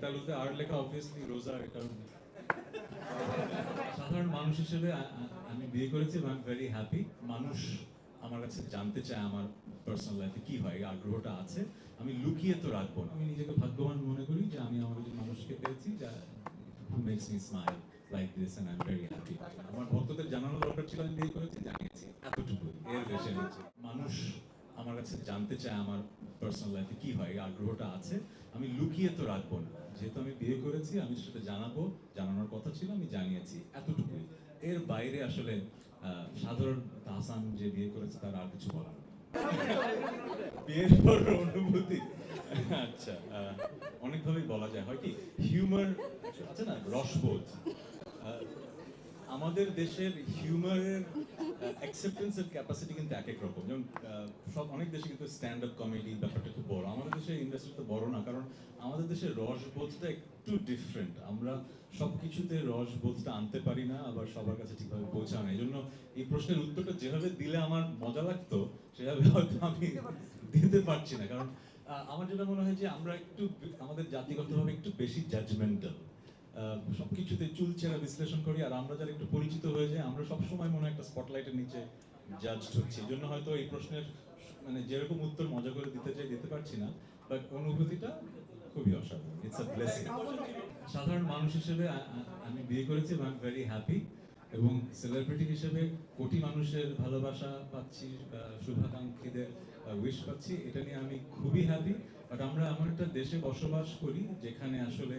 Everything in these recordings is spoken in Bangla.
তালুতে লেখা অবভিয়াসলি সাধারণ মানুষ হিসেবে আমি বিয়ে করেছি ভেরি হ্যাপি মানুষ আমার কাছে জানতে চায় আমার পার্সোনাল লাইফে কি হয় আগ্রহটা আছে। আমি লুকিয়ে তো রাখব না। আমি নিজেকে ভাগ্যবান মনে করি যে আমি আমার একজন মানুষকে পেয়েছি যা makes me smile like this and I am very happy আমার ভক্তদের জানানো দরকার ছিল আমি বিয়ে করেছি, জানিয়েছি। এতটুকু এর বেশি মানুষ আমার কাছে জানতে চায় আমার পার্সোনাল লাইফে কি হয়? আগ্রহটা আছে, আমি লুকিয়ে তো রাখব না। যেহেতু আমি বিয়ে করেছি, আমি সেটা জানাব। জানানোর কথা ছিল, আমি জানিয়েছি এতটুকুই। এর বাইরে আসলে সাধারণ তাহসান যে বিয়ে করেছে, তার আর কিছু বলার বিয়ের অনুভূতি। আচ্ছা অনেকভাবেই বলা যায়। হয় কি? হিউমার আছে না, রসবোধ। আমাদের দেশের হিউমারের অ্যাকসেপ্টেন্সের ক্যাপাসিটি কিন্তু এক এক রকম। যেমন সব অনেক দেশে কিন্তু স্ট্যান্ড আপ কমেডি ব্যাপারটা খুব বড়। আমাদের দেশের ইন্ডাস্ট্রি তো বড় না কারণ আমাদের দেশের রসবোধটা একটু ডিফারেন্ট আমরা সব কিছুতে রসবোধটা আনতে পারি না আবার সবার কাছে ঠিকভাবে পৌঁছানো এই জন্য এই প্রশ্নের উত্তরটা যেভাবে দিলে আমার মজা লাগতো সেভাবে হয়তো আমি দিতে পারছি না। কারণ আমার যেটা মনে হয় যে আমরা একটু আমাদের জাতিগতভাবে একটু বেশি জাজমেন্টাল সবকিছুতে চুলচেরা বিশ্লেষণ করি, আর আমরা যারা একটু পরিচিত হয়ে যাই, আমরা সবসময় মনে একটা স্পটলাইটের নিচে জাজড হচ্ছি। এই জন্য হয়তো এই প্রশ্নের মানে যেরকম উত্তর মজা করে দিতে চাই, দিতে পারছি না বাট অনুভূতিটা খুবই অসাধারণ। ইটস আ ব্লেসিং সাধারণ মানুষ হিসেবে আমি বিয়ে করেছি এবং আই ভেরি হ্যাপি এবং সেলিব্রিটি হিসেবে কোটি মানুষের ভালোবাসা পাচ্ছি শুভাকাঙ্ক্ষীদের উইশ পাচ্ছি, এটা নিয়ে আমি খুবই হ্যাপি বাট আমরা এমন একটা দেশে বসবাস করি, যেখানে আসলে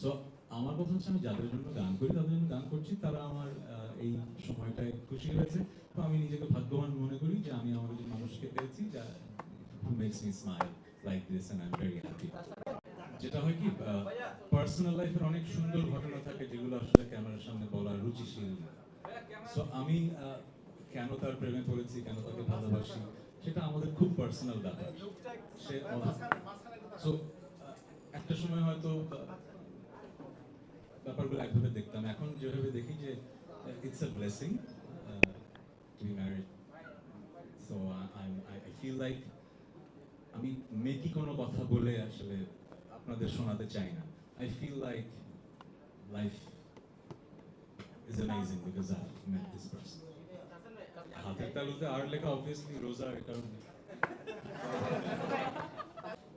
সো আমার কথা হচ্ছে আমি যাদের জন্য গান করি, তাদের জন্য গান করছি, তারা আমার এই সময়টায় খুশি হয়েছে। তো আমি নিজেকে ভাগ্যবান মনে করি যে আমি আমার একজন মানুষকে পেয়েছি, যা makes me smile like this and I am very happy যেটা হয় কি পার্সোনাল লাইফের অনেক সুন্দর ঘটনা থাকে যেগুলো আসলে ক্যামেরার সামনে বলা রুচিশীল সো আমি কেন তার প্রেমে পড়েছি, কেন তাকে ভালোবাসি, সেটা আমাদের খুব পার্সোনাল ব্যাপার। সে সো একটা সময় হয়তো একভাবে দেখতাম। এখন যেভাবে দেখি যে ইটস আ ব্লেসিং আমি মেকি কোনো কথা বলে আসলে আপনাদের শোনাতে চাই না। আই ফিল লাইক লাইফ হাতের তালুতে আর লেখা অবভিয়াসলি রোজা কারণে।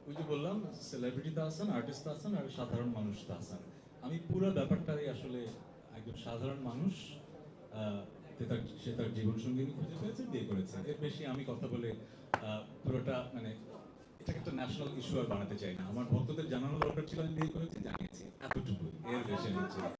ওই যে বললাম সেলিব্রিটি তাহসান আর্টিস্ট তাহসান আর সাধারণ মানুষ তাহসান আমি পুরো ব্যাপারটাই আসলে একজন সাধারণ মানুষ সে তার জীবন সঙ্গিনী খুঁজে পেয়েছে, বিয়ে করেছে। এর বেশি আমি কথা বলে পুরোটা মানে এটাকে তো ন্যাশনাল ইস্যু আর বানাতে চাই না। আমার ভক্তদের জানানো দরকার ছিল, আমি বিয়ে করেছি, জানিয়েছি। এতটুকু এর বেশি